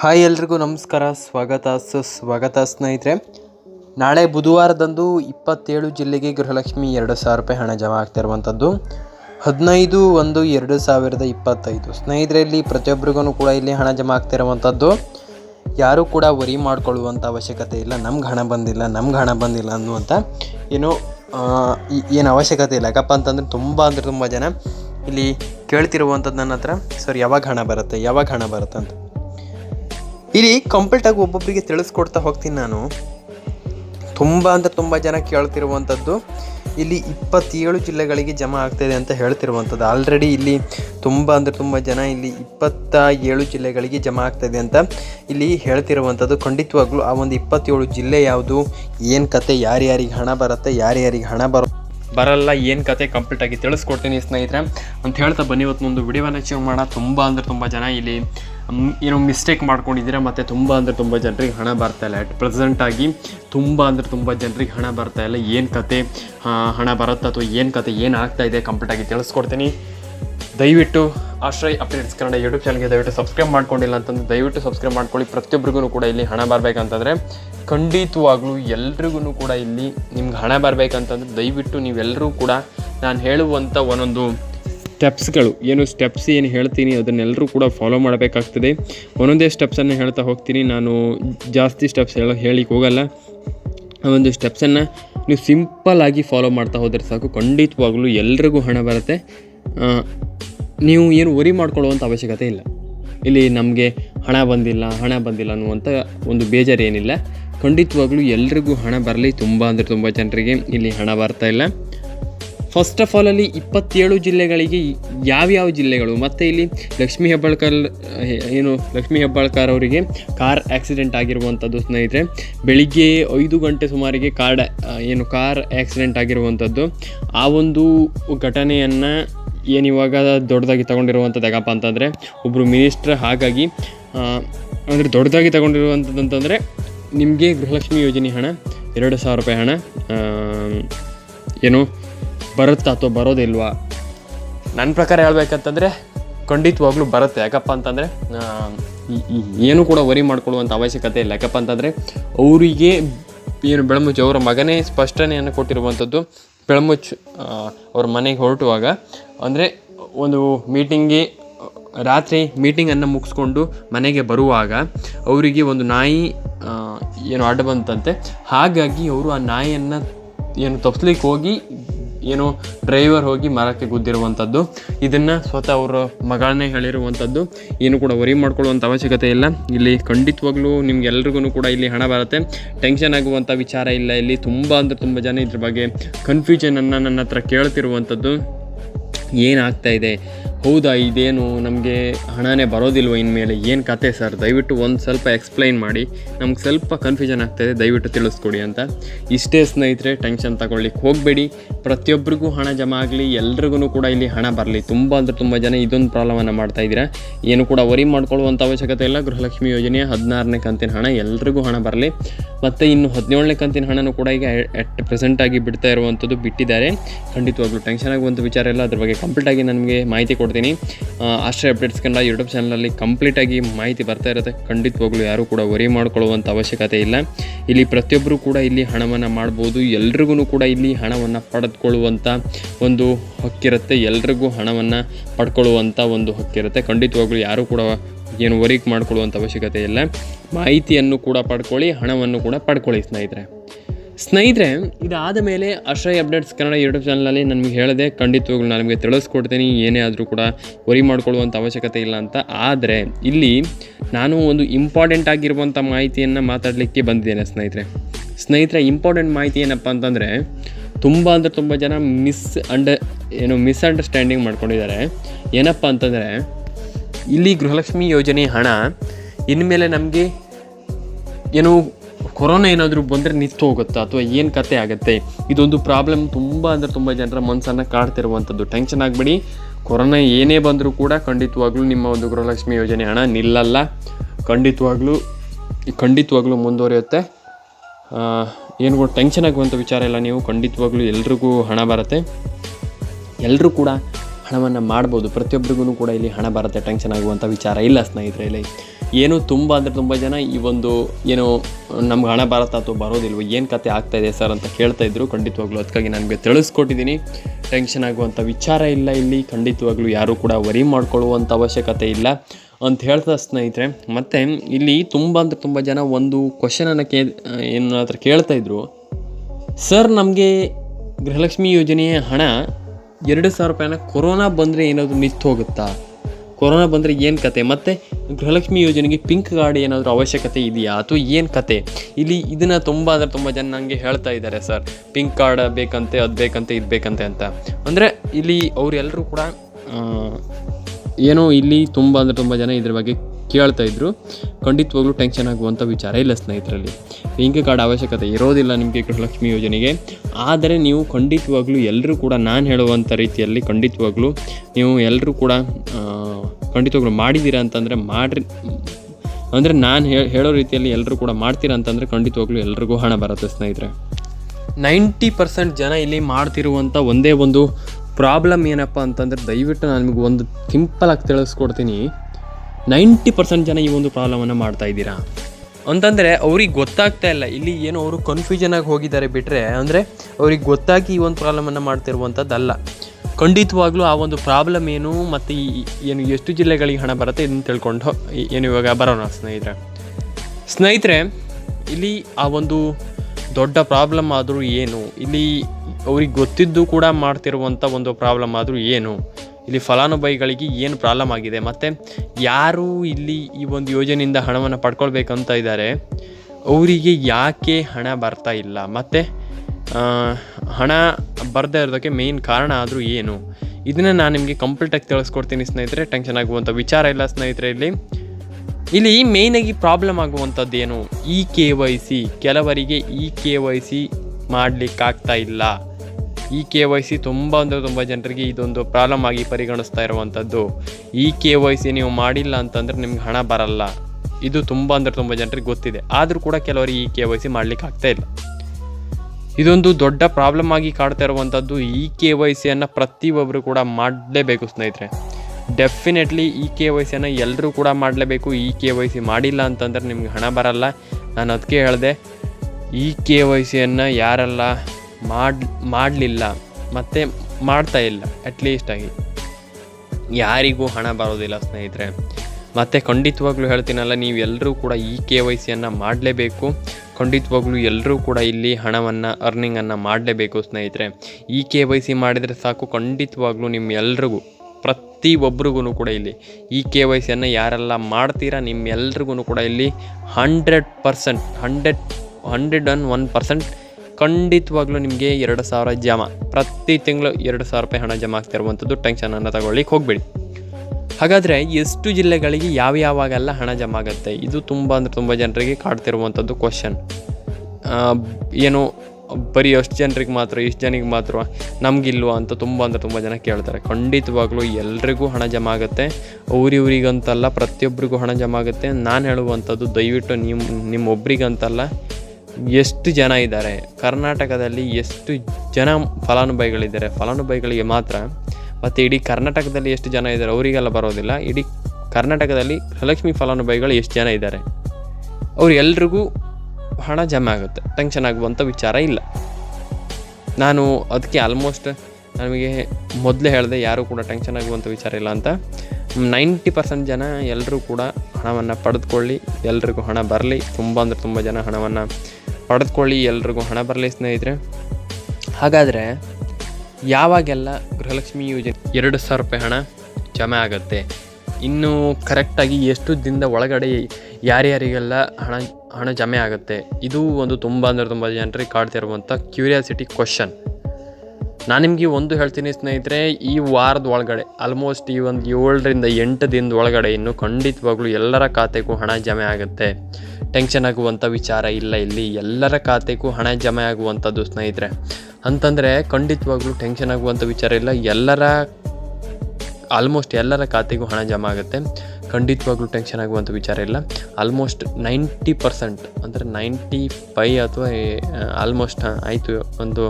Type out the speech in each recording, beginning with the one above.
Hi ಎಲ್ರಿಗೂ ನಮಸ್ಕಾರ. ಸ್ವಾಗತ ಸುಸ್ವಾಗತ ಸ್ನೇಹಿತರೆ. ನಾಳೆ ಬುಧವಾರದಂದು ಇಪ್ಪತ್ತೇಳು ಜಿಲ್ಲೆಗೆ ಗೃಹಲಕ್ಷ್ಮಿ ಎರಡು ಸಾವಿರ ರೂಪಾಯಿ ಹಣ ಜಮಾ ಆಗ್ತಾ ಇರುವಂಥದ್ದು. ಹದಿನೈದು ಒಂದು ಎರಡು ಸಾವಿರದ ಇಪ್ಪತ್ತೈದು. ಸ್ನೇಹಿತರೆ, ಇಲ್ಲಿ ಪ್ರತಿಯೊಬ್ಬರಿಗೂ ಕೂಡ ಇಲ್ಲಿ ಹಣ ಜಮಾ ಆಗ್ತಾ ಇರುವಂಥದ್ದು. ಯಾರೂ ಕೂಡ ವರಿ ಮಾಡಿಕೊಳ್ಳುವಂಥ ಅವಶ್ಯಕತೆ ಇಲ್ಲ. ನಮ್ಗೆ ಹಣ ಬಂದಿಲ್ಲ, ನಮ್ಗೆ ಹಣ ಬಂದಿಲ್ಲ ಅನ್ನುವಂಥ ಏನು ಏನು ಅವಶ್ಯಕತೆ ಇಲ್ಲ. ಯಾಕಪ್ಪ ಅಂತಂದರೆ ತುಂಬ ಅಂದರೆ ತುಂಬ ಜನ ಇಲ್ಲಿ ಕೇಳ್ತಿರುವಂಥದ್ದು ನನ್ನ ಹತ್ರ, ಸರ್, ಯಾವಾಗ ಹಣ ಬರುತ್ತೆ? ಯಾವಾಗ ಹಣ ಬರುತ್ತೆ? ಅಂತ. ಇಲ್ಲಿ ಕಂಪ್ಲೀಟಾಗಿ ಒಬ್ಬೊಬ್ಬರಿಗೆ ತಿಳಿಸ್ಕೊಡ್ತಾ ಹೋಗ್ತೀನಿ ನಾನು. ತುಂಬ ಅಂದರೆ ತುಂಬ ಜನ ಕೇಳ್ತಿರುವಂಥದ್ದು. ಇಲ್ಲಿ ಇಪ್ಪತ್ತೇಳು ಜಿಲ್ಲೆಗಳಿಗೆ ಜಮಾ ಆಗ್ತಾಯಿದೆ ಅಂತ ಹೇಳ್ತಿರುವಂಥದ್ದು. ಆಲ್ರೆಡಿ ಇಲ್ಲಿ ತುಂಬ ಅಂದರೆ ತುಂಬ ಜನ ಇಲ್ಲಿ ಇಪ್ಪತ್ತ ಏಳು ಜಿಲ್ಲೆಗಳಿಗೆ ಜಮಾ ಆಗ್ತಾಯಿದೆ ಅಂತ ಇಲ್ಲಿ ಹೇಳ್ತಿರುವಂಥದ್ದು. ಖಂಡಿತವಾಗ್ಲೂ ಆ ಒಂದು ಇಪ್ಪತ್ತೇಳು ಜಿಲ್ಲೆ ಯಾವುದು? ಏನು ಕತೆ? ಯಾರ್ಯಾರಿಗೆ ಹಣ ಬರುತ್ತೆ? ಯಾರ್ಯಾರಿಗೆ ಹಣ ಬರೋ ಬರಲ್ಲ, ಏನು ಕತೆ ಕಂಪ್ಲೀಟ್ ಆಗಿ ತಿಳಿಸ್ಕೊಡ್ತೀನಿ ಸ್ನೇಹಿತರೆ. ಅಂತ ಹೇಳ್ತಾ ಬನ್ನಿ, ಇವತ್ತು ಒಂದು ವಿಡಿಯೋನ ಅಚೀವ್ ಮಾಡೋಣ. ತುಂಬ ಅಂದರೆ ತುಂಬ ಜನ ಇಲ್ಲಿ ಏನೋ ಮಿಸ್ಟೇಕ್ ಮಾಡ್ಕೊಂಡಿದ್ದೀರಾ, ಮತ್ತು ತುಂಬ ಅಂದರೆ ತುಂಬ ಜನರಿಗೆ ಹಣ ಬರ್ತಾ ಇಲ್ಲ. ಅಟ್ ಪ್ರೆಸೆಂಟಾಗಿ ತುಂಬ ಅಂದರೆ ತುಂಬ ಜನರಿಗೆ ಹಣ ಬರ್ತಾ ಇಲ್ಲ. ಏನು ಕತೆ ಹಣ ಬರುತ್ತಾ ಅಥವಾ ಏನು ಕತೆ, ಏನು ಆಗ್ತಾಯಿದೆ ಕಂಪ್ಲೀಟಾಗಿ ತಿಳಿಸ್ಕೊಡ್ತೀನಿ. ದಯವಿಟ್ಟು ಆಶ್ರಯ್ ಅಪ್ಡೇಟ್ಸ್ ಕನ್ನಡ ಯೂಟ್ಯೂಬ್ ಚಾನಲ್ಗೆ ದಯವಿಟ್ಟು ಸಬ್ಸ್ಕ್ರೈಬ್ ಮಾಡ್ಕೊಂಡಿಲ್ಲ ಅಂತಂದ್ರೆ ದಯವಿಟ್ಟು ಸಬ್ಸ್ಕ್ರೈಬ್ ಮಾಡ್ಕೊಳ್ಳಿ. ಪ್ರತಿಯೊಬ್ಬರಿಗೂ ಕೂಡ ಇಲ್ಲಿ ಹಣ ಬರಬೇಕಂತಂದರೆ ಖಂಡಿತವಾಗ್ಲೂ ಎಲ್ರಿಗೂ ಕೂಡ ಇಲ್ಲಿ ನಿಮ್ಗೆ ಹಣ ಬರಬೇಕಂತಂದ್ರೆ ದಯವಿಟ್ಟು ನೀವೆಲ್ಲರೂ ಕೂಡ ನಾನು ಹೇಳುವಂಥ ಒಂದೊಂದು ಸ್ಟೆಪ್ಸ್ಗಳು ಏನು ಸ್ಟೆಪ್ಸ್ ಏನು ಹೇಳ್ತೀನಿ ಅದನ್ನೆಲ್ಲರೂ ಕೂಡ ಫಾಲೋ ಮಾಡಬೇಕಾಗ್ತದೆ. ಒಂದೊಂದೇ ಸ್ಟೆಪ್ಸನ್ನು ಹೇಳ್ತಾ ಹೋಗ್ತೀನಿ. ನಾನು ಜಾಸ್ತಿ ಸ್ಟೆಪ್ಸ್ ಹೇಳ ಹೇಳಿಕ್ಕೆ ಹೋಗಲ್ಲ. ಆ ಒಂದು ಸ್ಟೆಪ್ಸನ್ನು ನೀವು ಸಿಂಪಲ್ ಆಗಿ ಫಾಲೋ ಮಾಡ್ತಾ ಹೋದರೆ ಸಾಕು. ಖಂಡಿತವಾಗ್ಲೂ ಎಲ್ರಿಗೂ ಹಣ ಬರುತ್ತೆ. ನೀವು ಏನು ವರಿ ಮಾಡ್ಕೊಳ್ಳುವಂಥ ಅವಶ್ಯಕತೆ ಇಲ್ಲ. ಇಲ್ಲಿ ನಮಗೆ ಹಣ ಬಂದಿಲ್ಲ ಹಣ ಬಂದಿಲ್ಲ ಅನ್ನುವಂಥ ಒಂದು ಬೇಜಾರು ಏನಿಲ್ಲ. ಖಂಡಿತವಾಗ್ಲೂ ಎಲ್ರಿಗೂ ಹಣ ಬರಲಿ, ತುಂಬ ಅಂದರೆ ತುಂಬ ಜನರಿಗೆ ಇಲ್ಲಿ ಹಣ ಬರ್ತಾ ಇಲ್ಲ. ಫಸ್ಟ್ ಆಫ್ ಆಲ್ ಅಲ್ಲಿ ಇಪ್ಪತ್ತೇಳು ಜಿಲ್ಲೆಗಳಿಗೆ ಯಾವ್ಯಾವ ಜಿಲ್ಲೆಗಳು? ಮತ್ತು ಇಲ್ಲಿ ಲಕ್ಷ್ಮೀ ಹೆಬ್ಬಾಳ್ಕರ್ ಏನು ಲಕ್ಷ್ಮೀ ಹೆಬ್ಬಾಳ್ಕರ್ ಅವರಿಗೆ ಕಾರ್ ಆಕ್ಸಿಡೆಂಟ್ ಆಗಿರುವಂಥದ್ದು ಸ್ನೇಹಿತರೆ. ಬೆಳಿಗ್ಗೆ ಐದು ಗಂಟೆ ಸುಮಾರಿಗೆ ಕಾರ್ ಏನು ಕಾರ್ ಆಕ್ಸಿಡೆಂಟ್ ಆಗಿರುವಂಥದ್ದು ಆ ಒಂದು ಘಟನೆಯನ್ನು ಏನು ಇವಾಗ ದೊಡ್ಡದಾಗಿ ತಗೊಂಡಿರುವಂಥದ್ದು ಯಾಕಪ್ಪ ಅಂತಂದರೆ ಒಬ್ಬರು ಮಿನಿಸ್ಟ್ರ್, ಹಾಗಾಗಿ ಅಂದರೆ ದೊಡ್ಡದಾಗಿ ತಗೊಂಡಿರುವಂಥದ್ದು ಅಂತಂದರೆ ನಿಮಗೆ ಗೃಹಲಕ್ಷ್ಮಿ ಯೋಜನೆ ಹಣ, ಎರಡು ಸಾವಿರ ರೂಪಾಯಿ ಹಣ ಏನು, ಬರುತ್ತಾ ಅಥವಾ ಬರೋದಿಲ್ವಾ ನನ್ನ ಪ್ರಕಾರ ಹೇಳ್ಬೇಕಂತಂದರೆ ಖಂಡಿತವಾಗ್ಲೂ ಬರುತ್ತೆ. ಯಾಕಪ್ಪ ಅಂತಂದರೆ ಏನು ಕೂಡ ವರಿ ಮಾಡ್ಕೊಳ್ಳುವಂಥ ಅವಶ್ಯಕತೆ ಇಲ್ಲ. ಯಾಕಪ್ಪ ಅಂತಂದರೆ, ಅವರಿಗೆ ಏನು ಬೆಳಮುಜಿ ಅವರ ಮಗನೇ ಸ್ಪಷ್ಟನೆಯನ್ನು ಕೊಟ್ಟಿರುವಂಥದ್ದು ಬೆಳಮುಚ್ಚು ಆ, ಅವ್ರ ಮನೆಗೆ ಹೊರಟುವಾಗ ಅಂದರೆ ಒಂದು ಮೀಟಿಂಗ್ಗೆ ರಾತ್ರಿ ಮೀಟಿಂಗನ್ನು ಮುಗಿಸ್ಕೊಂಡು ಮನೆಗೆ ಬರುವಾಗ ಅವರಿಗೆ ಒಂದು ನಾಯಿ ಏನು ಅಡ್ಡ ಬಂತಂತೆ. ಹಾಗಾಗಿ ಅವರು ಆ ನಾಯಿಯನ್ನು ಏನು ತಪ್ಸ್ಲಿಕ್ಕೆ ಹೋಗಿ ಏನು ಡ್ರೈವರ್ ಹೋಗಿ ಮರಕ್ಕೆ ಗುದ್ದಿರುವಂಥದ್ದು ಇದನ್ನು ಸ್ವತಃ ಅವರ ಮಗಳನ್ನೇ ಹೇಳಿರುವಂಥದ್ದು ಏನು ಕೂಡ ವರಿ ಮಾಡ್ಕೊಳ್ಳುವಂಥ ಅವಶ್ಯಕತೆ ಇಲ್ಲ. ಇಲ್ಲಿ ಖಂಡಿತವಾಗ್ಲೂ ನಿಮ್ಗೆಲ್ರಿಗೂ ಕೂಡ ಇಲ್ಲಿ ಹಣ ಬರುತ್ತೆ. ಟೆನ್ಷನ್ ಆಗುವಂಥ ವಿಚಾರ ಇಲ್ಲ. ಇಲ್ಲಿ ತುಂಬ ಅಂದರೆ ತುಂಬ ಜನ ಇದ್ರ ಬಗ್ಗೆ ಕನ್ಫ್ಯೂಷನನ್ನು ನನ್ನ ಹತ್ರ ಕೇಳ್ತಿರುವಂಥದ್ದು ಏನಾಗ್ತಾ ಇದೆ? ಹೌದಾ, ಇದೇನು ನಮಗೆ ಹಣನೇ ಬರೋದಿಲ್ವ ಇನ್ಮೇಲೆ? ಏನು ಕತೆ ಸರ್? ದಯವಿಟ್ಟು ಒಂದು ಸ್ವಲ್ಪ ಎಕ್ಸ್ಪ್ಲೈನ್ ಮಾಡಿ. ನಮ್ಗೆ ಸ್ವಲ್ಪ ಕನ್ಫ್ಯೂಷನ್ ಆಗ್ತಾಯಿದೆ ದಯವಿಟ್ಟು ತಿಳಿಸ್ಕೊಡಿ ಅಂತ. ಇಷ್ಟೇ ಸ್ನೇಹಿತರೆ ಟೆನ್ಷನ್ ತಗೊಳ್ಳಿಕ್ಕೆ ಹೋಗಬೇಡಿ. ಪ್ರತಿಯೊಬ್ಬರಿಗೂ ಹಣ ಜಮಾ ಆಗಲಿ ಎಲ್ರಿಗೂ ಕೂಡ ಇಲ್ಲಿ ಹಣ ಬರಲಿ. ತುಂಬ ಅಂದರೆ ತುಂಬ ಜನ ಇದೊಂದು ಪ್ರಾಬ್ಲಮನ್ನು ಮಾಡ್ತಾ ಇದ್ದೀರಾ? ಏನು ಕೂಡ ವರಿ ಮಾಡ್ಕೊಳ್ಳುವಂಥ ಅವಶ್ಯಕತೆ ಇಲ್ಲ. ಗೃಹಲಕ್ಷ್ಮಿ ಯೋಜನೆಯ ಹದಿನಾರನೇ ಕಂತಿನ ಹಣ ಎಲ್ರಿಗೂ ಹಣ ಬರಲಿ. ಮತ್ತು ಇನ್ನು ಹದಿನೇಳನೇ ಕಂತಿನ ಹಣನೂ ಕೂಡ ಈಗ ಎಟ್ ಪ್ರೆಸೆಂಟಾಗಿ ಬಿಡ್ತಾ ಇರುವಂಥದ್ದು ಬಿಟ್ಟಿದ್ದಾರೆ. ಖಂಡಿತವಾಗ್ಲೂ ಟೆನ್ಷನ್ ಆಗುವಂಥ ವಿಚಾರ ಇಲ್ಲ. ಅದ್ರ ಬಗ್ಗೆ ಕಂಪ್ಲೀಟಾಗಿ ನನಗೆ ಮಾಹಿತಿ ಕೊಡ್ತೀನಿ ಅಷ್ಟೇ ಅಪ್ಡೇಟ್ಸ್ ಕಂಡ ಯೂಟ್ಯೂಬ್ ಚಾನಲಲ್ಲಿ ಕಂಪ್ಲೀಟಾಗಿ ಮಾಹಿತಿ ಬರ್ತಾ ಇರುತ್ತೆ. ಖಂಡಿತವಾಗ್ಲೂ ಯಾರೂ ಕೂಡ ವರಿ ಮಾಡ್ಕೊಳ್ಳುವಂಥ ಅವಶ್ಯಕತೆ ಇಲ್ಲ. ಇಲ್ಲಿ ಪ್ರತಿಯೊಬ್ಬರು ಕೂಡ ಇಲ್ಲಿ ಹಣವನ್ನು ಮಾಡ್ಬೋದು. ಎಲ್ರಿಗೂ ಕೂಡ ಇಲ್ಲಿ ಹಣವನ್ನು ಪಡೆದುಕೊಳ್ಳುವಂಥ ಒಂದು ಹಕ್ಕಿರುತ್ತೆ. ಎಲ್ರಿಗೂ ಹಣವನ್ನು ಪಡ್ಕೊಳ್ಳುವಂಥ ಒಂದು ಹಕ್ಕಿರುತ್ತೆ. ಖಂಡಿತವಾಗ್ಲೂ ಯಾರೂ ಕೂಡ ಏನು ವರಿ ಮಾಡ್ಕೊಳ್ಳುವಂಥ ಅವಶ್ಯಕತೆ ಇಲ್ಲ. ಮಾಹಿತಿಯನ್ನು ಕೂಡ ಪಡ್ಕೊಳ್ಳಿ, ಹಣವನ್ನು ಕೂಡ ಪಡ್ಕೊಳ್ಳಿ ಸ್ನೇಹಿತರೆ. ಸ್ನೇಹಿತರೆ, ಇದಾದ ಮೇಲೆ ಅಶ್ರಯ್ ಅಪ್ಡೇಟ್ಸ್ ಕನ್ನಡ ಯೂಟ್ಯೂಬ್ ಚಾನಲಲ್ಲಿ ನನಗೆ ಹೇಳಿದೆ ಖಂಡಿತವಾಗ್ಲು ನಾನು ನಿಮಗೆ ತಿಳಿಸ್ಕೊಡ್ತೀನಿ. ಏನೇ ಆದರೂ ಕೂಡ ವರಿ ಮಾಡ್ಕೊಳ್ಳುವಂಥ ಅವಶ್ಯಕತೆ ಇಲ್ಲ ಅಂತ. ಆದರೆ, ಇಲ್ಲಿ ನಾನು ಒಂದು ಇಂಪಾರ್ಟೆಂಟ್ ಆಗಿರುವಂಥ ಮಾಹಿತಿಯನ್ನು ಮಾತಾಡಲಿಕ್ಕೆ ಬಂದಿದ್ದೇನೆ ಸ್ನೇಹಿತರೆ. ಸ್ನೇಹಿತರೆ ಇಂಪಾರ್ಟೆಂಟ್ ಮಾಹಿತಿ ಏನಪ್ಪ ಅಂತಂದರೆ, ತುಂಬ ಅಂದರೆ ತುಂಬ ಜನ ಮಿಸ್ ಅಂಡರ್ ಏನು ಮಿಸ್ಅಂಡರ್ಸ್ಟ್ಯಾಂಡಿಂಗ್ ಮಾಡ್ಕೊಂಡಿದ್ದಾರೆ. ಏನಪ್ಪ ಅಂತಂದರೆ, ಇಲ್ಲಿ ಗೃಹಲಕ್ಷ್ಮಿ ಯೋಜನೆ ಹಣ, ಇನ್ಮೇಲೆ ನಮಗೆ ಏನು ಕೊರೋನಾ ಏನಾದರೂ ಬಂದರೆ ನಿಂತು ಹೋಗುತ್ತಾ? ಅಥವಾ ಏನು ಕತೆ ಆಗುತ್ತೆ? ಇದೊಂದು ಪ್ರಾಬ್ಲಮ್ ತುಂಬ ಅಂದರೆ ತುಂಬ ಜನರ ಮನಸ್ಸನ್ನು ಕಾಡ್ತಿರುವಂಥದ್ದು ಟೆನ್ಷನ್ ಆಗಬೇಡಿ. ಕೊರೋನಾ ಏನೇ ಬಂದರೂ ಕೂಡ ಖಂಡಿತವಾಗ್ಲೂ ನಿಮ್ಮ ಒಂದು ಗೃಹಲಕ್ಷ್ಮಿ ಯೋಜನೆ ಹಣ ನಿಲ್ಲಲ್ಲ. ಖಂಡಿತವಾಗ್ಲೂ ಖಂಡಿತವಾಗ್ಲೂ ಮುಂದುವರಿಯುತ್ತೆ. ಏನು ಟೆನ್ಷನ್ ಆಗುವಂಥ ವಿಚಾರ ಇಲ್ಲ ನೀವು. ಖಂಡಿತವಾಗ್ಲೂ ಎಲ್ರಿಗೂ ಹಣ ಬರುತ್ತೆ. ಎಲ್ಲರೂ ಕೂಡ ಹಣವನ್ನು ಮಾಡ್ಬೋದು. ಪ್ರತಿಯೊಬ್ಬರಿಗೂ ಕೂಡ ಇಲ್ಲಿ ಹಣ ಬರುತ್ತೆ ಟೆನ್ಷನ್ ಆಗುವಂಥ ವಿಚಾರ ಇಲ್ಲ ಸ್ನೇಹಿತರೆ. ಇಲ್ಲಿ ಏನು ತುಂಬ ಅಂದರೆ ತುಂಬ ಜನ ಈ ಒಂದು, ಏನು, ನಮ್ಗೆ ಹಣ ಬರುತ್ತಾ ಅಥವಾ ಬರೋದಿಲ್ವ, ಏನು ಕತೆ ಆಗ್ತಾಯಿದೆ ಸರ್ ಅಂತ ಕೇಳ್ತಾ ಇದ್ರು. ಖಂಡಿತವಾಗ್ಲೂ ಅದಕ್ಕಾಗಿ ನನಗೆ ತಿಳಿಸ್ಕೊಟ್ಟಿದ್ದೀನಿ. ಟೆನ್ಷನ್ ಆಗುವಂಥ ವಿಚಾರ ಇಲ್ಲ ಇಲ್ಲಿ. ಖಂಡಿತವಾಗ್ಲೂ ಯಾರೂ ಕೂಡ ವರಿ ಮಾಡ್ಕೊಳ್ಳುವಂಥ ಅವಶ್ಯಕತೆ ಇಲ್ಲ ಅಂತ ಹೇಳ್ತಾ ಸ್ನೇಹಿತರೆ. ಮತ್ತು ಇಲ್ಲಿ ತುಂಬ ಅಂದರೆ ತುಂಬ ಜನ ಒಂದು ಕ್ವಶನನ್ನು ಕೇ ಏನು ಕೇಳ್ತಾ ಇದ್ರು. ಸರ್, ನಮಗೆ ಗೃಹಲಕ್ಷ್ಮಿ ಯೋಜನೆಯ ಹಣ ಎರಡು ಸಾವಿರ ರೂಪಾಯಿನ ಕೊರೋನಾ ಬಂದರೆ ಏನಾದರೂ ನಿಂತು ಹೋಗುತ್ತಾ? ಕೊರೋನಾ ಬಂದರೆ ಏನು ಕತೆ? ಮತ್ತು ಗೃಹಲಕ್ಷ್ಮಿ ಯೋಜನೆಗೆ ಪಿಂಕ್ ಕಾರ್ಡ್ ಏನಾದರೂ ಅವಶ್ಯಕತೆ ಇದೆಯಾ? ಅಥವಾ ಏನು ಕತೆ? ಇಲ್ಲಿ ಇದನ್ನು ತುಂಬ ಅಂದರೆ ತುಂಬ ಜನ ನನಗೆ ಹೇಳ್ತಾ ಇದ್ದಾರೆ ಸರ್. ಪಿಂಕ್ ಕಾರ್ಡ್ ಬೇಕಂತೆ, ಅದು ಬೇಕಂತೆ, ಇದು ಬೇಕಂತೆ ಅಂತ. ಅಂದರೆ ಇಲ್ಲಿ ಅವರೆಲ್ಲರೂ ಕೂಡ ಏನೋ ಇಲ್ಲಿ ತುಂಬ ಅಂದರೆ ತುಂಬ ಜನ ಇದ್ರ ಬಗ್ಗೆ ಕೇಳ್ತಾ ಇದ್ರು. ಖಂಡಿತವಾಗ್ಲೂ ಟೆನ್ಷನ್ ಆಗುವಂಥ ವಿಚಾರ. ಇಲ್ಲ ಸ್ನೇಹಿತರಲ್ಲಿ, ಲಿಂಕ್ ಕಾರ್ಡ್ ಅವಶ್ಯಕತೆ ಇರೋದಿಲ್ಲ ನಿಮಗೆ ಗೃಹಲಕ್ಷ್ಮಿ ಯೋಜನೆಗೆ. ಆದರೆ ನೀವು ಖಂಡಿತವಾಗ್ಲೂ ಎಲ್ಲರೂ ಕೂಡ ನಾನು ಹೇಳುವಂಥ ರೀತಿಯಲ್ಲಿ ಖಂಡಿತವಾಗ್ಲೂ ನೀವು ಎಲ್ಲರೂ ಕೂಡ ಖಂಡಿತವಾಗ್ಲೂ ಮಾಡಿದ್ದೀರಾ ಅಂತಂದರೆ ಮಾಡಿರಿ. ಅಂದರೆ ನಾನು ಹೇಳೋ ರೀತಿಯಲ್ಲಿ ಎಲ್ಲರೂ ಕೂಡ ಮಾಡ್ತೀರಾ ಅಂತಂದರೆ ಖಂಡಿತವಾಗ್ಲೂ ಎಲ್ರಿಗೂ ಹಣ ಬರುತ್ತೆ ಸ್ನೇಹಿತರೆ. ನೈಂಟಿ ಪರ್ಸೆಂಟ್ ಜನ ಇಲ್ಲಿ ಮಾಡ್ತಿರುವಂಥ ಒಂದೇ ಒಂದು ಪ್ರಾಬ್ಲಮ್ ಏನಪ್ಪ ಅಂತಂದರೆ ದಯವಿಟ್ಟು ನಾನು ನಿಮಗೆ ಒಂದು ಸಿಂಪಲಾಗಿ ತಿಳಿಸ್ಕೊಡ್ತೀನಿ. ನೈಂಟಿ ಪರ್ಸೆಂಟ್ ಜನ ಈ ಒಂದು ಪ್ರಾಬ್ಲಮನ್ನು ಮಾಡ್ತಾ ಇದ್ದೀರಾ? ಅಂತಂದರೆ ಅವ್ರಿಗೆ ಗೊತ್ತಾಗ್ತಾ ಇಲ್ಲ. ಇಲ್ಲಿ ಏನೋ ಅವರು ಕನ್ಫ್ಯೂಷನ್ ಆಗಿ ಹೋಗಿದ್ದಾರೆ ಬಿಟ್ಟರೆ ಅಂದರೆ ಅವ್ರಿಗೆ ಗೊತ್ತಾಗಿ ಈ ಒಂದು ಪ್ರಾಬ್ಲಮನ್ನು ಮಾಡ್ತಿರುವಂಥದ್ದಲ್ಲ. ಖಂಡಿತವಾಗ್ಲೂ ಆ ಒಂದು ಪ್ರಾಬ್ಲಮ್ ಏನು ಮತ್ತು ಈ ಏನು ಎಷ್ಟು ಜಿಲ್ಲೆಗಳಿಗೆ ಹಣ ಬರುತ್ತೆ ಇದನ್ನು ತಿಳ್ಕೊಂಡು ಏನು ಇವಾಗ ಬರೋಣ ಸ್ನೇಹಿತರೆ. ಸ್ನೇಹಿತರೆ, ಇಲ್ಲಿ ಆ ಒಂದು ದೊಡ್ಡ ಪ್ರಾಬ್ಲಮ್ ಆದರೂ ಏನು? ಇಲ್ಲಿ ಅವ್ರಿಗೆ ಗೊತ್ತಿದ್ದು ಕೂಡ ಮಾಡ್ತಿರುವಂಥ ಒಂದು ಪ್ರಾಬ್ಲಮ್ ಆದರೂ ಏನು? ಇಲ್ಲಿ ಫಲಾನುಭವಿಗಳಿಗೆ ಏನು ಪ್ರಾಬ್ಲಮ್ ಆಗಿದೆ? ಮತ್ತು ಯಾರು ಇಲ್ಲಿ ಈ ಒಂದು ಯೋಜನೆಯಿಂದ ಹಣವನ್ನು ಪಡ್ಕೊಳ್ಬೇಕಂತ ಇದ್ದಾರೆ? ಅವರಿಗೆ ಯಾಕೆ ಹಣ ಬರ್ತಾ ಇಲ್ಲ? ಮತ್ತು ಹಣ ಬರ್ದೇ ಇರೋದಕ್ಕೆ ಮೇಯ್ನ್ ಕಾರಣ ಆದರೂ ಏನು? ಇದನ್ನು ನಾನು ನಿಮಗೆ ಕಂಪ್ಲೀಟಾಗಿ ತಿಳಿಸ್ಕೊಡ್ತೀನಿ ಸ್ನೇಹಿತರೆ. ಟೆನ್ಷನ್ ಆಗುವಂಥ ವಿಚಾರ ಇಲ್ಲ ಸ್ನೇಹಿತರೆ ಇಲ್ಲಿ. ಇಲ್ಲಿ ಮೇಯ್ನಾಗಿ ಪ್ರಾಬ್ಲಮ್ ಆಗುವಂಥದ್ದೇನು ಇ ಕೆ ವೈ ಸಿ ಕೆಲವರಿಗೆ ಇ ಕೆ ವೈ ಸಿ ಮಾಡಲಿಕ್ಕಾಗ್ತಾ ಇಲ್ಲ. ಇ ಕೆ ವೈ ಸಿ ತುಂಬ ಅಂದರೆ ತುಂಬ ಜನರಿಗೆ ಇದೊಂದು ಪ್ರಾಬ್ಲಮ್ ಆಗಿ ಪರಿಗಣಿಸ್ತಾ ಇರುವಂಥದ್ದು ಈ ಕೆ ವೈ ಸಿ ನೀವು ಮಾಡಿಲ್ಲ ಅಂತಂದರೆ ನಿಮ್ಗೆ ಹಣ ಬರಲ್ಲ. ಇದು ತುಂಬ ಅಂದರೆ ತುಂಬ ಜನರಿಗೆ ಗೊತ್ತಿದೆ. ಆದರೂ ಕೂಡ ಕೆಲವರಿಗೆ ಈ ಕೆ ವೈ ಸಿ ಮಾಡಲಿಕ್ಕೆ ಆಗ್ತಾ ಇಲ್ಲ. ಇದೊಂದು ದೊಡ್ಡ ಪ್ರಾಬ್ಲಮ್ ಆಗಿ ಕಾಡ್ತಾ ಇರುವಂಥದ್ದು ಈ ಕೆ ವೈ ಸಿಯನ್ನು ಪ್ರತಿಯೊಬ್ಬರು ಕೂಡ ಮಾಡಲೇಬೇಕು ಸ್ನೇಹಿತರೆ. ಡೆಫಿನೆಟ್ಲಿ ಈ ಕೆ ವೈ ಸಿಯನ್ನು ಎಲ್ಲರೂ ಕೂಡ ಮಾಡಲೇಬೇಕು. ಈ ಕೆ ವೈ ಸಿ ಮಾಡಿಲ್ಲ ಅಂತಂದರೆ ನಿಮ್ಗೆ ಹಣ ಬರಲ್ಲ. ನಾನು ಅದಕ್ಕೆ ಹೇಳಿದೆ, ಈ ಕೆ ವೈ ಸಿಯನ್ನು ಯಾರೆಲ್ಲ ಮಾಡಿ, ಮಾಡಲಿಲ್ಲ, ಮತ್ತು ಮಾಡ್ತಾ ಇಲ್ಲ ಅಟ್ಲೀಸ್ಟ್ ಆಗಿ. ಯಾರಿಗೂ ಹಣ ಬರೋದಿಲ್ಲ ಸ್ನೇಹಿತರೆ. ಮತ್ತು ಖಂಡಿತವಾಗ್ಲೂ ಹೇಳ್ತೀನಲ್ಲ ನೀವೆಲ್ಲರೂ ಕೂಡ ಈ ಕೆ ವೈ ಸಿಯನ್ನು ಮಾಡಲೇಬೇಕು. ಖಂಡಿತವಾಗ್ಲೂ ಎಲ್ಲರೂ ಕೂಡ ಇಲ್ಲಿ ಹಣವನ್ನು ಅರ್ನಿಂಗನ್ನು ಮಾಡಲೇಬೇಕು ಸ್ನೇಹಿತರೆ. ಈ ಕೆ ವೈ ಸಿ ಮಾಡಿದರೆ ಸಾಕು, ಖಂಡಿತವಾಗ್ಲೂ ನಿಮ್ಮೆಲ್ರಿಗೂ ಪ್ರತಿಯೊಬ್ಬರಿಗೂ ಕೂಡ ಇಲ್ಲಿ. ಈ ಕೆ ವೈ ಸಿಯನ್ನು ಯಾರೆಲ್ಲ ಮಾಡ್ತೀರಾ ನಿಮ್ಮೆಲ್ರಿಗೂ ಕೂಡ ಇಲ್ಲಿ hundred percent hundred hundred and one percent ಖಂಡಿತವಾಗ್ಲೂ ನಿಮಗೆ ಎರಡು ಸಾವಿರ ಜಮಾ. ಪ್ರತಿ ತಿಂಗಳು ಎರಡು ಸಾವಿರ ರೂಪಾಯಿ ಹಣ ಜಮಾ ಆಗ್ತಿರುವಂಥದ್ದು ಟೆನ್ಷನನ್ನು ತಗೊಳ್ಳಿಕ್ಕೆ ಹೋಗಬೇಡಿ. ಹಾಗಾದರೆ ಎಷ್ಟು ಜಿಲ್ಲೆಗಳಿಗೆ ಯಾವ ಯಾವಾಗೆಲ್ಲ ಹಣ ಜಮಾ ಆಗುತ್ತೆ? ಇದು ತುಂಬ ಅಂದರೆ ತುಂಬ ಜನರಿಗೆ ಕಾಡ್ತಿರುವಂಥದ್ದು ಕ್ವಶನ್ ಏನು ಬರೀ ಅಷ್ಟು ಜನರಿಗೆ ಮಾತ್ರ, ಇಷ್ಟು ಜನಿಗೆ ಮಾತ್ರ ನಮಗಿಲ್ವಾ ಅಂತ ತುಂಬ ಅಂದರೆ ತುಂಬ ಜನ ಕೇಳ್ತಾರೆ. ಖಂಡಿತವಾಗ್ಲೂ ಎಲ್ರಿಗೂ ಹಣ ಜಮಾ ಆಗುತ್ತೆ. ಊರಿವರಿಗಂತಲ್ಲ ಪ್ರತಿಯೊಬ್ಬರಿಗೂ ಹಣ ಜಮಾ ಆಗುತ್ತೆ. ನಾನು ಹೇಳುವಂಥದ್ದು ದಯವಿಟ್ಟು ನಿಮ್ಮ ನಿಮ್ಮೊಬ್ರಿಗಂತಲ್ಲ ಎಷ್ಟು ಜನ ಇದ್ದಾರೆ? ಕರ್ನಾಟಕದಲ್ಲಿ ಎಷ್ಟು ಜನ ಫಲಾನುಭವಿಗಳಿದ್ದಾರೆ? ಫಲಾನುಭವಿಗಳಿಗೆ ಮಾತ್ರ, ಮತ್ತು ಇಡೀ ಕರ್ನಾಟಕದಲ್ಲಿ ಎಷ್ಟು ಜನ ಇದ್ದಾರೆ ಅವರಿಗೆಲ್ಲ ಬರೋದಿಲ್ಲ. ಇಡೀ ಕರ್ನಾಟಕದಲ್ಲಿ ಗೃಹಲಕ್ಷ್ಮಿ ಫಲಾನುಭವಿಗಳು ಎಷ್ಟು ಜನ ಇದ್ದಾರೆ? ಅವ್ರು ಎಲ್ರಿಗೂ ಹಣ ಜಮಾ ಆಗುತ್ತೆ. ಟೆನ್ಷನ್ ಆಗುವಂಥ ವಿಚಾರ ಇಲ್ಲ. ನಾನು ಅದಕ್ಕೆ ಆಲ್ಮೋಸ್ಟ್ ನಮಗೆ ಮೊದಲೇ ಹೇಳಿದೆ, ಯಾರೂ ಕೂಡ ಟೆನ್ಷನ್ ಆಗುವಂಥ ವಿಚಾರ ಇಲ್ಲ ಅಂತ. ನೈಂಟಿ ಪರ್ಸೆಂಟ್ ಜನ ಎಲ್ಲರೂ ಕೂಡ ಹಣವನ್ನು ಪಡೆದುಕೊಳ್ಳಿ, ಎಲ್ರಿಗೂ ಹಣ ಬರಲಿ. ತುಂಬ ಅಂದರೆ ತುಂಬ ಜನ ಹಣವನ್ನು ಪಡೆದುಕೊಳ್ಳಿ ಎಲ್ರಿಗೂ ಹಣ ಬರಲಿ ಸ್ನೇಹಿತರೆ. ಹಾಗಾದರೆ ಯಾವಾಗೆಲ್ಲ ಗೃಹಲಕ್ಷ್ಮಿ ಯೋಜನೆ? ಎರಡು ಸಾವಿರ ರೂಪಾಯಿ ಹಣ ಜಮೆ ಆಗುತ್ತೆ. ಇನ್ನು ಕರೆಕ್ಟಾಗಿ ಎಷ್ಟು ದಿನದ ಒಳಗಡೆ ಯಾರ್ಯಾರಿಗೆಲ್ಲ ಹಣ ಹಣ ಜಮೆ ಆಗುತ್ತೆ? ಇದು ಒಂದು ತುಂಬ ಅಂದರೆ ತುಂಬ ಜನರಿಗೆ ಕಾಡ್ತಿರುವಂಥ ಕ್ಯೂರಿಯಾಸಿಟಿ ಕ್ವಶನ್ ನಾನು ನಿಮಗೆ ಒಂದು ಹೇಳ್ತೀನಿ ಸ್ನೇಹಿತರೆ, ಈ ವಾರದ ಒಳಗಡೆ ಆಲ್ಮೋಸ್ಟ್ ಈ ಒಂದು ಏಳರಿಂದ ಎಂಟು ದಿನದ ಒಳಗಡೆ ಇನ್ನು ಖಂಡಿತವಾಗ್ಲೂ ಎಲ್ಲರ ಖಾತೆಗೂ ಹಣ ಜಮೆ ಆಗುತ್ತೆ. ಟೆನ್ಷನ್ ಆಗುವಂಥ ವಿಚಾರ ಇಲ್ಲ ಇಲ್ಲಿ, ಎಲ್ಲರ ಖಾತೆಗೂ ಹಣ ಜಮೆ ಆಗುವಂಥದ್ದು ಸ್ನೇಹಿತರೆ. ಅಂತಂದರೆ ಖಂಡಿತವಾಗ್ಲೂ ಟೆನ್ಷನ್ ಆಗುವಂಥ ವಿಚಾರ ಇಲ್ಲ, ಎಲ್ಲರ ಆಲ್ಮೋಸ್ಟ್ ಎಲ್ಲರ ಖಾತೆಗೂ ಹಣ ಜಮಾ ಆಗುತ್ತೆ. ಖಂಡಿತವಾಗ್ಲೂ ಟೆನ್ಷನ್ ಆಗುವಂಥ ವಿಚಾರ ಇಲ್ಲ. ಆಲ್ಮೋಸ್ಟ್ ನೈಂಟಿ ಪರ್ಸೆಂಟ್ ಅಂದರೆ ನೈಂಟಿ ಫೈ ಅಥವಾ ಆಲ್ಮೋಸ್ಟ್ ಆಯಿತು ಒಂದು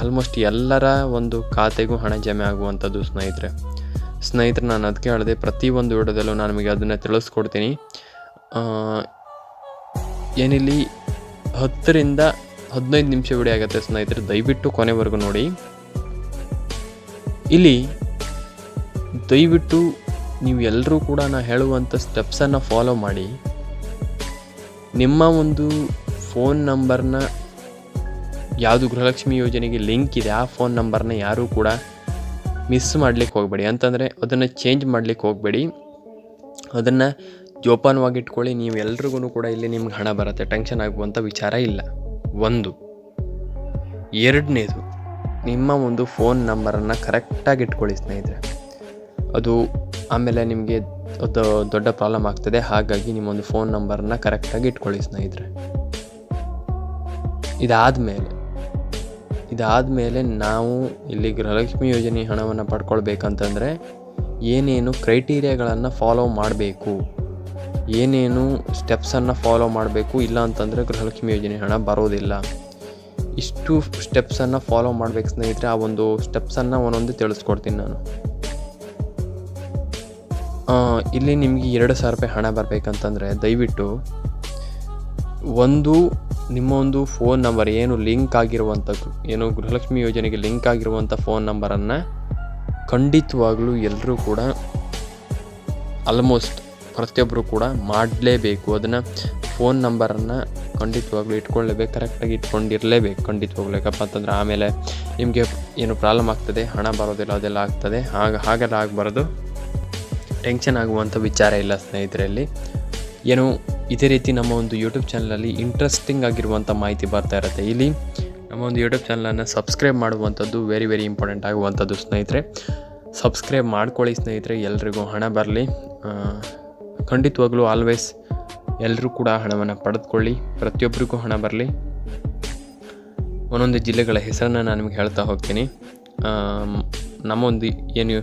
ಆಲ್ಮೋಸ್ಟ್ ಎಲ್ಲರ ಒಂದು ಖಾತೆಗೂ ಹಣ ಜಮೆ ಆಗುವಂಥದ್ದು ಸ್ನೇಹಿತರೆ. ಸ್ನೇಹಿತರೆ, ನಾನು ಅದಕ್ಕೆ ಹೇಳಿದೆ ಪ್ರತಿಯೊಂದು ವಿಡಿಯೋದಲ್ಲೂ ನಾನು ನಿಮಗೆ ಅದನ್ನು ತಿಳಿಸ್ಕೊಡ್ತೀನಿ. ಏನಿಲ್ಲಿ ಹತ್ತರಿಂದ ಹದಿನೈದು ನಿಮಿಷ ವಿಡಿಯೋ ಆಗುತ್ತೆ ಸ್ನೇಹಿತರೆ, ದಯವಿಟ್ಟು ಕೊನೆವರೆಗೂ ನೋಡಿ. ಇಲ್ಲಿ ದಯವಿಟ್ಟು ನೀವು ಎಲ್ಲರೂ ಕೂಡ ನಾನು ಹೇಳುವಂಥ ಸ್ಟೆಪ್ಸನ್ನು ಫಾಲೋ ಮಾಡಿ. ನಿಮ್ಮ ಒಂದು ಫೋನ್ ನಂಬರ್ನ ಯಾವುದು ಗೃಹಲಕ್ಷ್ಮಿ ಯೋಜನೆಗೆ ಲಿಂಕ್ ಇದೆ, ಆ ಫೋನ್ ನಂಬರ್ನ ಯಾರೂ ಕೂಡ ಮಿಸ್ ಮಾಡಲಿಕ್ಕೆ ಹೋಗಬೇಡಿ. ಅಂತಂದರೆ ಅದನ್ನು ಚೇಂಜ್ ಮಾಡಲಿಕ್ಕೆ ಹೋಗಬೇಡಿ. ಅದನ್ನು ಜೋಪಾನವಾಗಿ ಇಟ್ಕೊಳ್ಳಿ. ನೀವು ಎಲ್ರಿಗೂ ಕೂಡ ಇಲ್ಲಿ ನಿಮ್ಗೆ ಹಣ ಬರುತ್ತೆ. ಟೆನ್ಷನ್ ಆಗುವಂಥ ವಿಚಾರ ಇಲ್ಲ. ಒಂದು. ಎರಡನೇದು, ನಿಮ್ಮ ಒಂದು ಫೋನ್ ನಂಬರನ್ನು ಕರೆಕ್ಟಾಗಿ ಇಟ್ಕೊಳ್ಳಿ ಸ್ನೇಹಿತರೆ. ಅದು ಆಮೇಲೆ ನಿಮಗೆ ಅದು ದೊಡ್ಡ ಪ್ರಾಬ್ಲಮ್ ಆಗ್ತದೆ. ಹಾಗಾಗಿ ನಿಮ್ಮೊಂದು ಫೋನ್ ನಂಬರನ್ನು ಕರೆಕ್ಟಾಗಿ ಇಟ್ಕೊಳ್ಳಿ ಸ್ನೇಹಿತರೆ. ಇದಾದಮೇಲೆ ಇದಾದಮೇಲೆ ನಾವು ಇಲ್ಲಿ ಗೃಹಲಕ್ಷ್ಮಿ ಯೋಜನೆ ಹಣವನ್ನು ಪಡ್ಕೊಳ್ಬೇಕಂತಂದರೆ ಏನೇನು ಕ್ರೈಟೀರಿಯಾಗಳನ್ನು ಫಾಲೋ ಮಾಡಬೇಕು, ಏನೇನು ಸ್ಟೆಪ್ಸನ್ನು ಫಾಲೋ ಮಾಡಬೇಕು, ಇಲ್ಲ ಅಂತಂದರೆ ಗೃಹಲಕ್ಷ್ಮಿ ಯೋಜನೆ ಹಣ ಬರೋದಿಲ್ಲ. ಇಷ್ಟು ಸ್ಟೆಪ್ಸನ್ನು ಫಾಲೋ ಮಾಡಬೇಕು ಸ್ನೇಹಿತರೆ, ಆ ಒಂದು ಸ್ಟೆಪ್ಸನ್ನು ಒಂದೊಂದು ತಿಳಿಸ್ಕೊಡ್ತೀನಿ ನಾನು. ಇಲ್ಲಿ ನಿಮಗೆ ಎರಡು ಸಾವಿರ ರೂಪಾಯಿ ಹಣ ಬರಬೇಕಂತಂದರೆ ದಯವಿಟ್ಟು ಒಂದು ನಿಮ್ಮ ಒಂದು ಫೋನ್ ನಂಬರ್ ಏನು ಲಿಂಕ್ ಆಗಿರುವಂಥದ್ದು ಏನು ಗೃಹಲಕ್ಷ್ಮಿ ಯೋಜನೆಗೆ ಲಿಂಕ್ ಆಗಿರುವಂಥ ಫೋನ್ ನಂಬರನ್ನು ಖಂಡಿತವಾಗಲೂ ಎಲ್ಲರೂ ಕೂಡ ಆಲ್ಮೋಸ್ಟ್ ಪ್ರತಿಯೊಬ್ಬರು ಕೂಡ ಮಾಡಲೇಬೇಕು. ಅದನ್ನು ಫೋನ್ ನಂಬರನ್ನು ಖಂಡಿತವಾಗ್ಲೂ ಇಟ್ಕೊಳ್ಳೇಬೇಕು ಕರೆಕ್ಟಾಗಿ ಇಟ್ಕೊಂಡಿರಲೇಬೇಕು ಖಂಡಿತವಾಗ್ಲೂ. ಯಾಕಪ್ಪ ಅಂತಂದ್ರೆ ಆಮೇಲೆ ನಿಮಗೆ ಏನು ಪ್ರಾಬ್ಲಮ್ ಆಗ್ತದೆ, ಹಣ ಬರೋದಿಲ್ಲ, ಅದೆಲ್ಲ ಆಗ್ತದೆ. ಹಾಗೆ, ಹಾಗೆಲ್ಲ ಆಗಬಾರ್ದು. ಟೆನ್ಷನ್ ಆಗುವಂಥ ವಿಚಾರ ಇಲ್ಲ ಸ್ನೇಹಿತರಲ್ಲಿ. ಏನು ಇದೇ ರೀತಿ ನಮ್ಮ ಒಂದು ಯೂಟ್ಯೂಬ್ ಚಾನಲಲ್ಲಿ ಇಂಟ್ರೆಸ್ಟಿಂಗ್ ಆಗಿರುವಂಥ ಮಾಹಿತಿ ಬರ್ತಾ ಇರುತ್ತೆ. ಇಲ್ಲಿ ನಮ್ಮ ಒಂದು ಯೂಟ್ಯೂಬ್ ಚಾನಲನ್ನು ಸಬ್ಸ್ಕ್ರೈಬ್ ಮಾಡುವಂಥದ್ದು ವೆರಿ ವೆರಿ ಇಂಪಾರ್ಟೆಂಟ್ ಆಗುವಂಥದ್ದು ಸ್ನೇಹಿತರೆ. ಸಬ್ಸ್ಕ್ರೈಬ್ ಮಾಡ್ಕೊಳ್ಳಿ ಸ್ನೇಹಿತರೆ, ಎಲ್ರಿಗೂ ಹಣ ಬರಲಿ. ಖಂಡಿತವಾಗ್ಲೂ ಆಲ್ವೇಸ್ ಎಲ್ಲರೂ ಕೂಡ ಹಣವನ್ನು ಪಡೆದುಕೊಳ್ಳಿ, ಪ್ರತಿಯೊಬ್ಬರಿಗೂ ಹಣ ಬರಲಿ. ಒಂದೊಂದು ಜಿಲ್ಲೆಗಳ ಹೆಸರನ್ನು ನಾನು ನಿಮಗೆ ಹೇಳ್ತಾ ಹೋಗ್ತೀನಿ. ನಮ್ಮ ಒಂದು ಏನು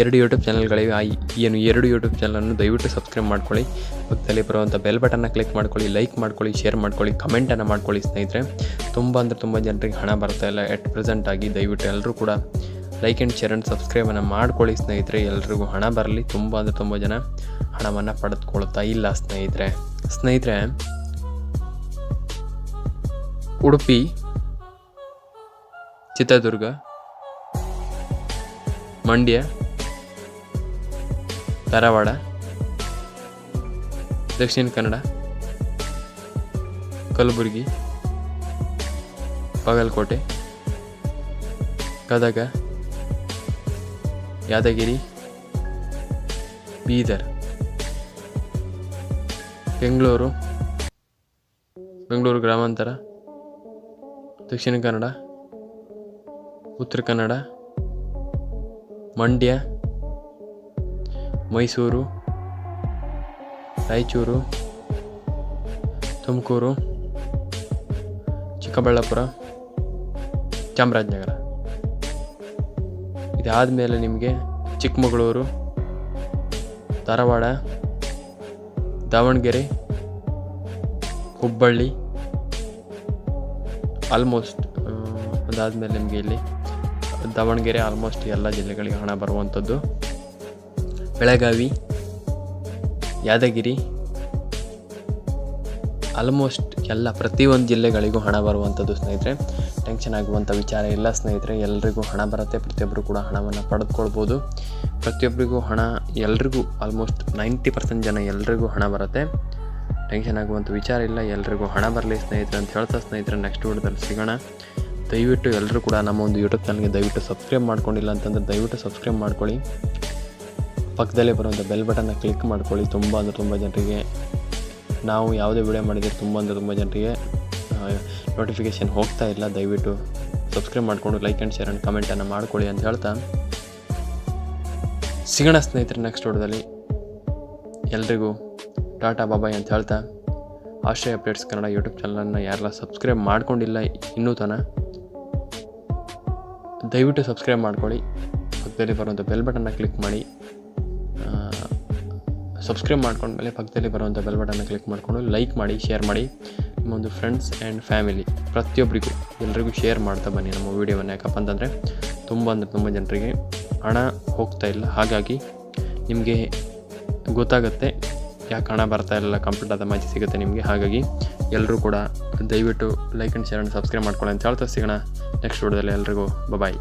ಎರಡು ಯೂಟ್ಯೂಬ್ ಚಾನಲ್ಗಳಿವೆ ಆ ಏನು ಎರಡು ಯೂಟ್ಯೂಬ್ ಚಾನಲನ್ನು ದಯವಿಟ್ಟು ಸಬ್ಸ್ಕ್ರೈಬ್ ಮಾಡ್ಕೊಳ್ಳಿ. ಪಕ್ಕದಲ್ಲಿ ಬರುವಂಥ ಬೆಲ್ ಬಟನ್ನ ಕ್ಲಿಕ್ ಮಾಡ್ಕೊಳ್ಳಿ ಲೈಕ್ ಮಾಡ್ಕೊಳ್ಳಿ ಶೇರ್ ಮಾಡ್ಕೊಳ್ಳಿ ಕಮೆಂಟನ್ನು ಮಾಡ್ಕೊಳ್ಳಿ ಸ್ನೇಹಿತರೆ. ತುಂಬ ಅಂದರೆ ತುಂಬ ಜನರಿಗೆ ಹಣ ಬರ್ತಾ ಇಲ್ಲ ಎಟ್ ಪ್ರೆಸೆಂಟ್ ಆಗಿ. ದಯವಿಟ್ಟು ಎಲ್ಲರೂ ಕೂಡ ಲೈಕ್ ಆ್ಯಂಡ್ ಶೇರ್ ಆ್ಯಂಡ್ ಸಬ್ಸ್ಕ್ರೈಬನ್ನು ಮಾಡ್ಕೊಳ್ಳಿ ಸ್ನೇಹಿತರೆ. ಎಲ್ರಿಗೂ ಹಣ ಬರಲಿ. ತುಂಬ ಅಂದರೆ ತುಂಬ ಜನ ಹಣವನ್ನು ಪಡೆದುಕೊಳ್ತಾ ಇಲ್ಲ ಸ್ನೇಹಿತರೆ. ಸ್ನೇಹಿತರೆ, ಉಡುಪಿ ಚಿತ್ರದುರ್ಗ ಮಂಡ್ಯ, ಧಾರವಾಡ, ದಕ್ಷಿಣ ಕನ್ನಡ, ಕಲಬುರಗಿ, ಬಾಗಲಕೋಟೆ, ಗದಗ, ಯಾದಗಿರಿ, ಬೀದರ್, ಬೆಂಗಳೂರು ಬೆಂಗಳೂರು ಗ್ರಾಮಾಂತರ, ದಕ್ಷಿಣ ಕನ್ನಡ, ಉತ್ತರ ಕನ್ನಡ ಮಂಡ್ಯ, ಮೈಸೂರು, ರಾಯಚೂರು, ತುಮಕೂರು, ಚಿಕ್ಕಬಳ್ಳಾಪುರ, ಚಾಮರಾಜನಗರ. ಇದಾದ ಮೇಲೆ ನಿಮಗೆ ಚಿಕ್ಕಮಗಳೂರು, ಧಾರವಾಡ, ದಾವಣಗೆರೆ, ಹುಬ್ಬಳ್ಳಿ ಆಲ್ಮೋಸ್ಟ್ ಅದಾದಮೇಲೆ ನಿಮಗೆ ಇಲ್ಲಿ ದಾವಣಗೆರೆ ಆಲ್ಮೋಸ್ಟ್ ಎಲ್ಲ ಜಿಲ್ಲೆಗಳಿಗೆ ಹಣ ಬರುವಂಥದ್ದು. ಬೆಳಗಾವಿ, ಯಾದಗಿರಿ ಆಲ್ಮೋಸ್ಟ್ ಎಲ್ಲ ಪ್ರತಿಯೊಂದು ಜಿಲ್ಲೆಗಳಿಗೂ ಹಣ ಬರುವಂಥದ್ದು ಸ್ನೇಹಿತರೆ. ಟೆನ್ಷನ್ ಆಗುವಂಥ ವಿಚಾರ ಇಲ್ಲ ಸ್ನೇಹಿತರೆ. ಎಲ್ರಿಗೂ ಹಣ ಬರುತ್ತೆ. ಪ್ರತಿಯೊಬ್ಬರು ಕೂಡ ಹಣವನ್ನು ಪಡೆದುಕೊಳ್ಬೋದು. ಪ್ರತಿಯೊಬ್ಬರಿಗೂ ಹಣ, ಎಲ್ರಿಗೂ ಆಲ್ಮೋಸ್ಟ್ ನೈಂಟಿ ಪರ್ಸೆಂಟ್ ಜನ ಎಲ್ರಿಗೂ ಹಣ ಬರುತ್ತೆ. ಟೆನ್ಷನ್ ಆಗುವಂಥ ವಿಚಾರ ಇಲ್ಲ. ಎಲ್ರಿಗೂ ಹಣ ಬರಲಿ ಸ್ನೇಹಿತರೆ ಅಂತ ಹೇಳ್ತಾ ಸ್ನೇಹಿತರೆ ನೆಕ್ಸ್ಟ್ ವಿಡಿಯೋದಲ್ಲಿ ಸಿಗೋಣ. ದಯವಿಟ್ಟು ಎಲ್ಲರೂ ಕೂಡ ನಮ್ಮ ಒಂದು ಯೂಟ್ಯೂಬ್ ಚಾನಲ್ಗೆ ದಯವಿಟ್ಟು ಸಬ್ಸ್ಕ್ರೈಬ್ ಮಾಡ್ಕೊಂಡಿಲ್ಲ ಅಂತಂದರೆ ದಯವಿಟ್ಟು ಸಬ್ಸ್ಕ್ರೈಬ್ ಮಾಡ್ಕೊಳ್ಳಿ. ಪಕ್ಕದಲ್ಲೇ ಬರುವಂಥ ಬೆಲ್ ಬಟನ್ನ ಕ್ಲಿಕ್ ಮಾಡ್ಕೊಳ್ಳಿ. ತುಂಬ ಅಂದರೆ ತುಂಬ ಜನರಿಗೆ ನಾವು ಯಾವುದೇ ವಿಡಿಯೋ ಮಾಡಿದರೆ ತುಂಬ ಅಂದರೆ ತುಂಬ ಜನರಿಗೆ ನೋಟಿಫಿಕೇಷನ್ ಹೋಗ್ತಾ ಇಲ್ಲ. ದಯವಿಟ್ಟು ಸಬ್ಸ್ಕ್ರೈಬ್ ಮಾಡಿಕೊಂಡು ಲೈಕ್ ಆ್ಯಂಡ್ ಶೇರ್ ಆ್ಯಂಡ್ ಕಮೆಂಟನ್ನು ಮಾಡ್ಕೊಳ್ಳಿ ಅಂತ ಹೇಳ್ತಾ. ಸಿಗೋಣ ಸ್ನೇಹಿತರೆ ನೆಕ್ಸ್ಟ್ ವಿಡಿಯೋದಲ್ಲಿ ಎಲ್ರಿಗೂ ಟಾಟಾ ಬಾಬಾಯ್ ಅಂತ ಹೇಳ್ತಾ. ಆಶ್ರಯ ಅಪ್ಡೇಟ್ಸ್ ಕನ್ನಡ ಯೂಟ್ಯೂಬ್ ಚಾನಲನ್ನು ಯಾರೆಲ್ಲ ಸಬ್ಸ್ಕ್ರೈಬ್ ಮಾಡ್ಕೊಂಡಿಲ್ಲ ಇನ್ನೂ ತನ ದಯವಿಟ್ಟು ಸಬ್ಸ್ಕ್ರೈಬ್ ಮಾಡ್ಕೊಳ್ಳಿ. ಪಕ್ಕದಲ್ಲಿ ಬರುವಂಥ ಬೆಲ್ ಬಟನ್ನ ಕ್ಲಿಕ್ ಮಾಡಿ. ಸಬ್ಸ್ಕ್ರೈಬ್ ಮಾಡ್ಕೊಂಡ್ಮೇಲೆ ಪಕ್ಕದಲ್ಲಿ ಬರುವಂಥ ಬೆಲ್ ಬಟನ್ನ ಕ್ಲಿಕ್ ಮಾಡಿಕೊಂಡು ಲೈಕ್ ಮಾಡಿ, ಶೇರ್ ಮಾಡಿ. ನಿಮ್ಮೊಂದು ಫ್ರೆಂಡ್ಸ್ ಆ್ಯಂಡ್ ಫ್ಯಾಮಿಲಿ ಪ್ರತಿಯೊಬ್ಬರಿಗೂ ಎಲ್ರಿಗೂ ಶೇರ್ ಮಾಡ್ತಾ ಬನ್ನಿ ನಮ್ಮ ವೀಡಿಯೋವನ್ನು. ಯಾಕಪ್ಪ ಅಂತಂದರೆ ತುಂಬ ಅಂದರೆ ತುಂಬ ಜನರಿಗೆ ಹಣ ಹೋಗ್ತಾ ಇಲ್ಲ. ಹಾಗಾಗಿ ನಿಮಗೆ ಗೊತ್ತಾಗುತ್ತೆ ಯಾಕೆ ಹಣ ಬರ್ತಾ ಇಲ್ಲ ಆದ ಮಾಹಿತಿ ಸಿಗುತ್ತೆ ನಿಮಗೆ? ಹಾಗಾಗಿ ಎಲ್ಲರೂ ಕೂಡ ದಯವಿಟ್ಟು like and share and subscribe ಮಾಡ್ಕೊಳ್ಳಿ ಅಂತ ಹೇಳ್ತಾ ಸಿಗೋಣ. ನೆಕ್ಸ್ಟ್ ವಿಡಿಯೋದಲ್ಲಿ ಎಲ್ರಿಗೂ ಬಾಯ್